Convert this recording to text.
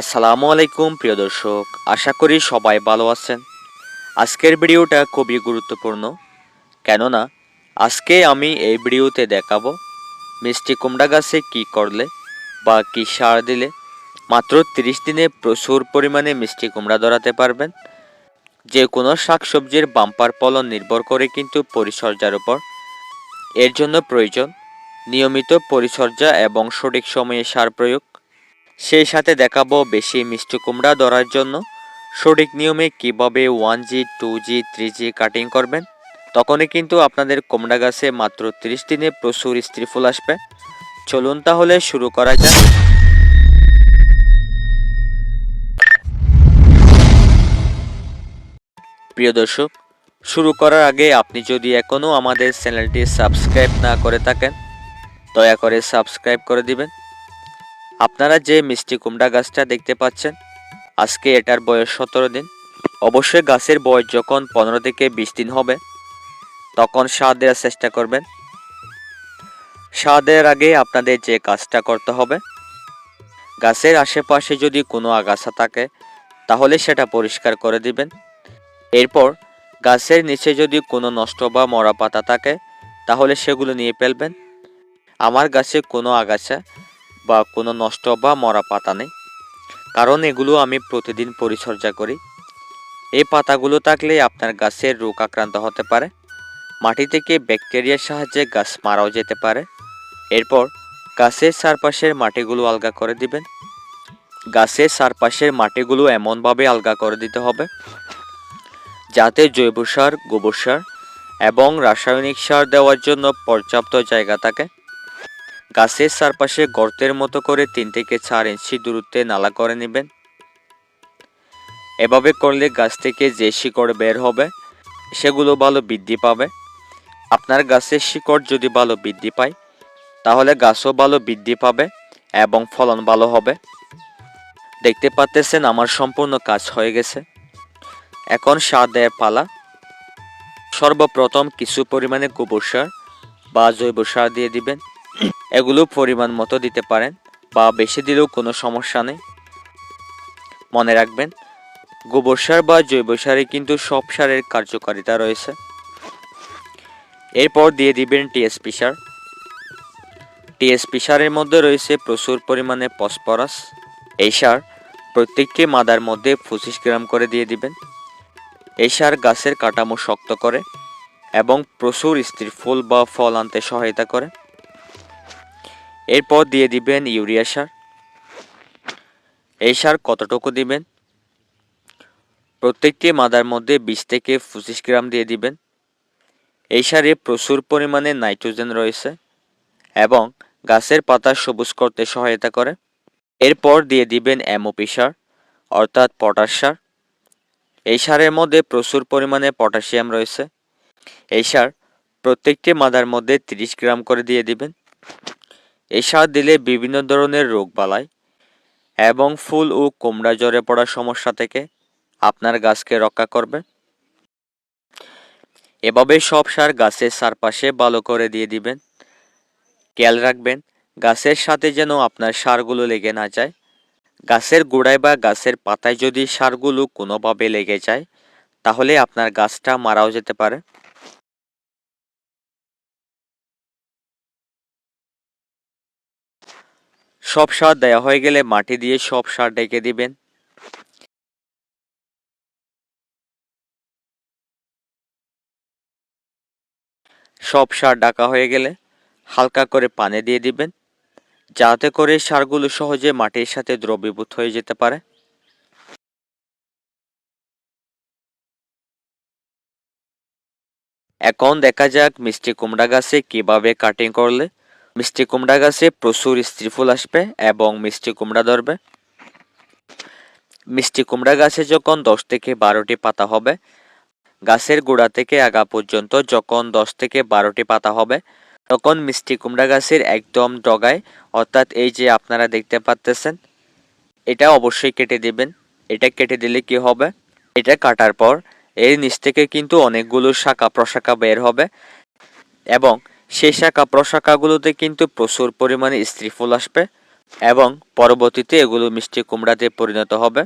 আসসালামু আলাইকুম, প্রিয় দর্শক। আশা করি সবাই ভালো আছেন। আজকের ভিডিওটা খুবই গুরুত্বপূর্ণ। কেননা, আজকে আমি এই ভিডিওতে দেখাবো মিষ্টি কুমড়া গাছে কী করলে বা কী সার দিলে মাত্র তিরিশ দিনে প্রচুর পরিমাণে মিষ্টি কুমড়া ধরাতে পারবেন। যে কোনো শাকসবজির বাম্পার ফলন নির্ভর করে কিন্তু পরিচর্যার উপর। এর জন্য প্রয়োজন নিয়মিত পরিচর্যা এবং সঠিক সময়ে সার প্রয়োগ। সেই সাথে দেখাবো বেশি মিষ্টি কুমড়া ধরার জন্য। সঠিক নিয়মে কীভাবে one G, two G, three G cutting করবেন, তখনই কিন্তু আপনাদের কুমড়া গাছে মাত্র তিরিশ দিনে প্রচুর স্ত্রী ফুল আসবে। চলুন তাহলে শুরু করা যাক। প্রিয় দর্শক, শুরু করার আগে আপনি যদি এখনও আমাদের চ্যানেলটি সাবস্ক্রাইব না করে থাকেন, দয়া করে সাবস্ক্রাইব করে দিবেন। আপনারা যে মিষ্টি কুমড়া গাছটা দেখতে পাচ্ছেন, আজকে এটার বয়স সতেরো দিন। অবশ্যই গাছের বয়স যখন পনেরো থেকে বিশ দিন হবে, তখন সার দেওয়ার চেষ্টা করবেন। সার দেওয়ার আগে আপনাদের যে কাজটা করতে হবে, গাছের আশেপাশে যদি কোনো আগাছা থাকে, তাহলে সেটা পরিষ্কার করে দিবেন। এরপর গাছের নিচে যদি কোনো নষ্ট বা মরা পাতা থাকে, তাহলে সেগুলো নিয়ে ফেলবেন। আমার গাছে কোনো আগাছা বা কোনো নষ্ট বা মরা পাতা নেই। কারণ এগুলো আমি প্রতিদিন পরিচর্যা করি। এই পাতাগুলো থাকলে আপনার গাছের রোগ আক্রান্ত হতে পারে। মাটি থেকে ব্যাকটেরিয়ার সাহায্যে গাছ মারাও যেতে পারে। এরপর গাছের চারপাশের মাটিগুলো আলগা করে দিবেন। গাছের চারপাশের মাটিগুলো এমনভাবে আলগা করে দিতে হবে যাতে জৈব সার, গোবর সার এবং রাসায়নিক সার দেওয়ার জন্য পর্যাপ্ত জায়গা থাকে। গাছের চারপাশে গর্তের মতো করে তিন থেকে চার ইঞ্চি দূরত্বে নালা করে নেবেন। এভাবে করলে গাছ থেকে যে শিকড় বের হবে, সেগুলো ভালো বৃদ্ধি পাবে। আপনার গাছের শিকড় যদি ভালো বৃদ্ধি পায়, তাহলে গাছও ভালো বৃদ্ধি পাবে এবং ফলন ভালো হবে। দেখতে পাচ্তেছেন আমার সম্পূর্ণ কাজ হয়ে গেছে। এখন সার দেয়ের পালা। সর্বপ্রথম কিছু পরিমাণে গোবর সার বা জৈব সার দিয়ে দিবেন। এগুলো পরিমাণ মতো দিতে পারেন বা বেশি দিলেও কোনো সমস্যা নেই। মনে রাখবেন, গোবর সার বা জৈব সারে কিন্তু সব সারের কার্যকারিতা রয়েছে। এরপর দিয়ে দিবেন টিএসপি সার। টিএসপি সারের মধ্যে রয়েছে প্রচুর পরিমাণে ফসফরাস। এই সার প্রত্যেকটি মাদার মধ্যে পঁচিশ গ্রাম করে দিয়ে দিবেন। এই সার গাছের কাঠামো শক্ত করে এবং প্রচুর স্ত্রী ফুল বা ফল আনতে সহায়তা করে। এরপর দিয়ে দিবেন ইউরিয়া সার। এই সার কতটুকু দিবেন? প্রত্যেকটি মাদার মধ্যে বিশ থেকে পঁচিশ গ্রাম দিয়ে দিবেন। এই সারে প্রচুর পরিমাণে নাইট্রোজেন রয়েছে এবং গাছের পাতা সবুজ করতে সহায়তা করে। এরপর দিয়ে দিবেন এমওপি সার, অর্থাৎ পটাশ সার। এই সারের মধ্যে প্রচুর পরিমাণে পটাশিয়াম রয়েছে। এই সার প্রত্যেকটি মাদার মধ্যে 30 গ্রাম করে দিয়ে দিবেন। এই সার দিলে বিভিন্ন ধরনের রোগ বালায় এবং ফুল ও কোমড়া জ্বরে পড়ার সমস্যা থেকে আপনার গাছকে রক্ষা করবে। এভাবে সব সার গাছের চারপাশে ভালো করে দিয়ে দিবেন। খেয়াল রাখবেন, গাছের সাথে যেন আপনার সারগুলো লেগে না যায়। গাছের গোড়ায় বা গাছের পাতায় যদি সারগুলো কোনোভাবে লেগে যায়, তাহলে আপনার গাছটা মারাও যেতে পারে। সব সার দেওয়া হয়ে গেলে মাটি দিয়ে সব সার ডেকে দিবেন। সব সার ডাকা হয়ে গেলে হালকা করে পানি দিয়ে দিবেন, যাতে করে সারগুলো সহজে মাটির সাথে দ্রবীভূত হয়ে যেতে পারে। এখন দেখা যাক মিষ্টি কুমড়া গাছে কীভাবে কাটিং করলে মিষ্টি কুমড়া গাছে প্রচুর স্ত্রী ফুল আসবে এবং মিষ্টি কুমড়া ধরবে। মিষ্টি কুমড়া গাছে যখন দশ থেকে বারোটি পাতা হবে, গাছের গোড়া থেকে আগা পর্যন্ত যখন দশ থেকে বারোটি পাতা হবে, তখন মিষ্টি কুমড়া গাছের একদম ডগায়, অর্থাৎ এই যে আপনারা দেখতে পাচ্তেছেন, এটা অবশ্যই কেটে দিবেন। এটা কেটে দিলে কি হবে? এটা কাটার পর এর নিচ থেকে কিন্তু অনেকগুলো শাখা প্রশাখা বের হবে এবং সেই শাখা প্রশাখাগুলোতে কিন্তু প্রচুর পরিমাণে স্ত্রী ফুল আসবে এবং পরবর্তীতে এগুলো মিষ্টি কুমড়াতে পরিণত হবে।